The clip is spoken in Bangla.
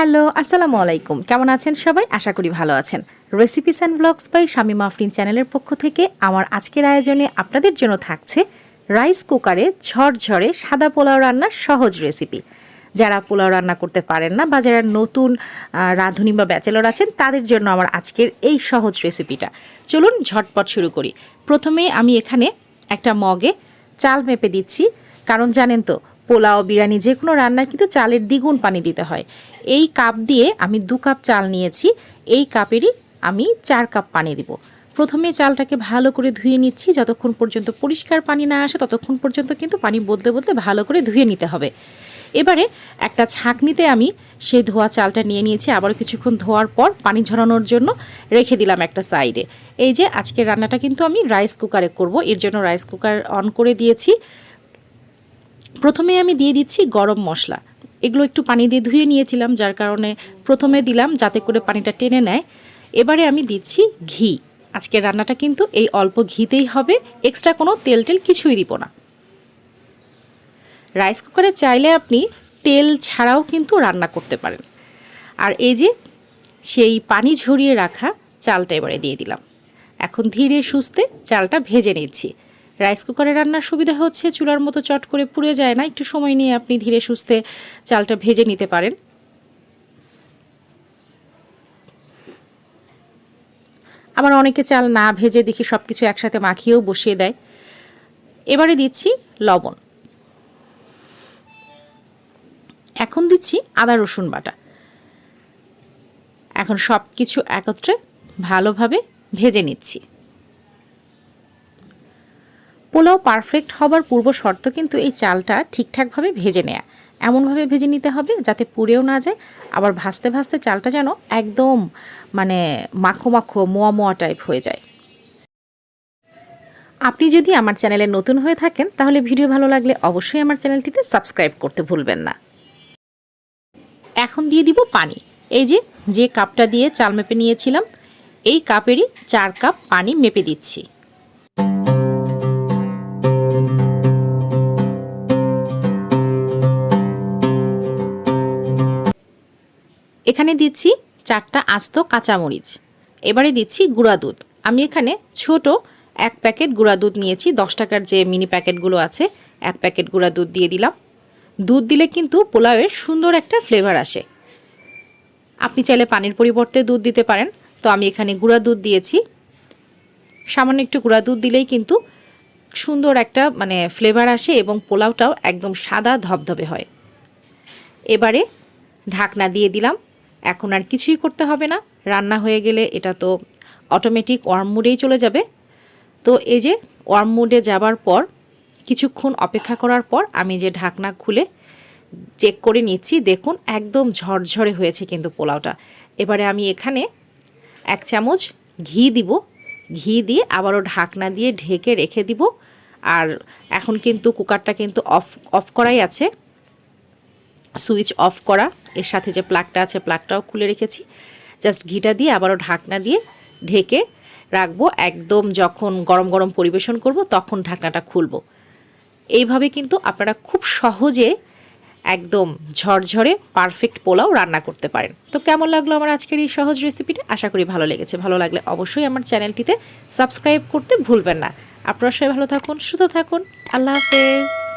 হ্যালো, আসসালামু আলাইকুম। কেমন আছেন সবাই? আশা করি ভালো আছেন। Recipes and blogs by Shami Mafrin চ্যানেলের পক্ষ থেকে আমার আজকের আয়োজনে আপনাদের জন্য থাকছে রাইস কুকারে ঝরঝরে সাদা পোলাও রান্নার সহজ রেসিপি যারা পোলাও রান্না করতে পারেন না বা যারা নতুন রাঁধুনি বা ব্যাচেলর আছেন, তাদের জন্য আমার আজকের এই সহজ রেসিপিটা চলুন ঝটপট শুরু করি। প্রথমে আমি এখানে একটা মগে চাল মেপে দিচ্ছি। কারণ জানেন তো পোলাও, বিরিয়ানি যে কোনো রান্নায় কিন্তু চালের দ্বিগুণ পানি দিতে হয়। এই কাপ দিয়ে আমি দু কাপ চাল নিয়েছি। এই কাপেরই আমি চার কাপ পানি দিব। প্রথমে চালটাকে ভালো করে ধুয়ে নিচ্ছি। যতক্ষণ পর্যন্ত পরিষ্কার পানি না আসে, ততক্ষণ পর্যন্ত কিন্তু পানি বদলে বদলে ভালো করে ধুয়ে নিতে হবে। এবারে একটা ছাঁকনিতে আমি সেই ধোয়া চালটা নিয়ে নিয়েছি। আবার কিছুক্ষণ ধোয়ার পর পানি ঝরানোর জন্য রেখে দিলাম একটা সাইডে। এই যে, আজকের রান্নাটা কিন্তু আমি রাইস কুকারে করব। এর জন্য রাইস কুকার অন করে দিয়েছি। প্রথমে আমি দিয়ে দিচ্ছি গরম মশলা। এগুলো একটু পানি দিয়ে ধুয়ে নিয়েছিলাম, যার কারণে প্রথমে দিলাম যাতে করে পানিটা টেনে নেয়। এবারে আমি দিচ্ছি ঘি। আজকের রান্নাটা কিন্তু এই অল্প ঘিতেই হবে, এক্সট্রা কোনো তেল টেল কিছুই দিব না। রাইস কুকারে চাইলে আপনি তেল ছাড়াও কিন্তু রান্না করতে পারেন। আর এই যে সেই পানি ঝরিয়ে রাখা চালটা এবারে দিয়ে দিলাম। এখন ধীরে সুস্থে চালটা ভেজে নিচ্ছি। রাইস কুকারে রান্নার সুবিধা হচ্ছে চুলার মতো চট করে পুড়ে যায় না। একটু সময় নিয়ে আপনি ধীরে সুস্থে চালটা ভেজে নিতে পারেন। আবার অনেকে চাল না ভেজে দেখি সব কিছু একসাথে মাখিয়েও বসিয়ে দেয়। এবারে দিচ্ছি লবণ। এখন দিচ্ছি আদা, রসুন বাটা। এখন সব কিছু একত্রে ভালোভাবে ভেজে নিচ্ছি। পোলাও পারফেক্ট হবার পূর্ব শর্ত কিন্তু এই চালটা ঠিকঠাকভাবে ভেজে নেয়া। এমনভাবে ভেজে নিতে হবে যাতে পুড়েও না যায়। আবার ভাজতে ভাজতে চালটা যেন একদম মানে মাখো মাখো, মোয়া মোয়া টাইপ হয়ে যায়। আপনি যদি আমার চ্যানেলে নতুন হয়ে থাকেন, তাহলে ভিডিও ভালো লাগলে অবশ্যই আমার চ্যানেলটিতে সাবস্ক্রাইব করতে ভুলবেন না। এখন দিয়ে দিব পানি। এই যে যে কাপটা দিয়ে চাল মেপে নিয়েছিলাম, এই কাপেরই চার কাপ পানি মেপে দিচ্ছি। এখানে দিচ্ছি চারটা আস্ত কাঁচামরিচ। এবারে দিচ্ছি গুঁড়া দুধ। আমি এখানে ছোট এক প্যাকেট গুঁড়া দুধ নিয়েছি, দশ টাকার যে মিনি প্যাকেটগুলো আছে, এক প্যাকেট গুঁড়া দুধ দিয়ে দিলাম। দুধ দিলে কিন্তু পোলাওয়ের সুন্দর একটা ফ্লেভার আসে। আপনি চাইলে পানির পরিবর্তে দুধ দিতে পারেন। তো আমি এখানে গুঁড়া দুধ দিয়েছি। সামান্য একটু গুঁড়া দুধ দিলেই কিন্তু সুন্দর একটা মানে ফ্লেভার আসে এবং পোলাওটাও একদম সাদা ধবধবে হয়। এবারে ঢাকনা দিয়ে দিলাম। এখন আর কিছুই করতে হবে না। রান্না হয়ে গেলে এটা তো অটোমেটিক ওয়ার্ম মুডেই চলে যাবে। তো এই যে ওয়ার্ম মুডে যাবার পর, কিছুক্ষণ অপেক্ষা করার পর আমি যে ঢাকনা খুলে চেক করে নিচ্ছি, দেখুন একদম ঝরঝরে হয়েছে কিন্তু পোলাওটা। এবারে আমি এখানে এক চামচ ঘি দিব। ঘি দিয়ে আবারও ঢাকনা দিয়ে ঢেকে রেখে দিব। আর এখন কিন্তু কুকারটা কিন্তু অফ অফ করাই আছে। সুইচ অফ করা। এর সাথে যে প্লাগটা আছে, প্লাগটাও খুলে রেখেছি। জাস্ট ঘিটা দিয়ে আবারও ঢাকনা দিয়ে ঢেকে রাখব। একদম যখন গরম গরম পরিবেশন করব, তখন ঢাকনাটা খুলব। এইভাবে কিন্তু আপনারা খুব সহজে একদম ঝরঝরে পারফেক্ট পোলাও রান্না করতে পারেন। তো কেমন লাগল আমার আজকের এই সহজ রেসিপিটা আশা করি ভালো লেগেছে। ভালো লাগলে অবশ্যই আমার চ্যানেলটিতে সাবস্ক্রাইব করতে ভুলবেন না। আপনারা সবাই ভালো থাকুন, সুস্থ থাকুন। আল্লাহ হাফেজ।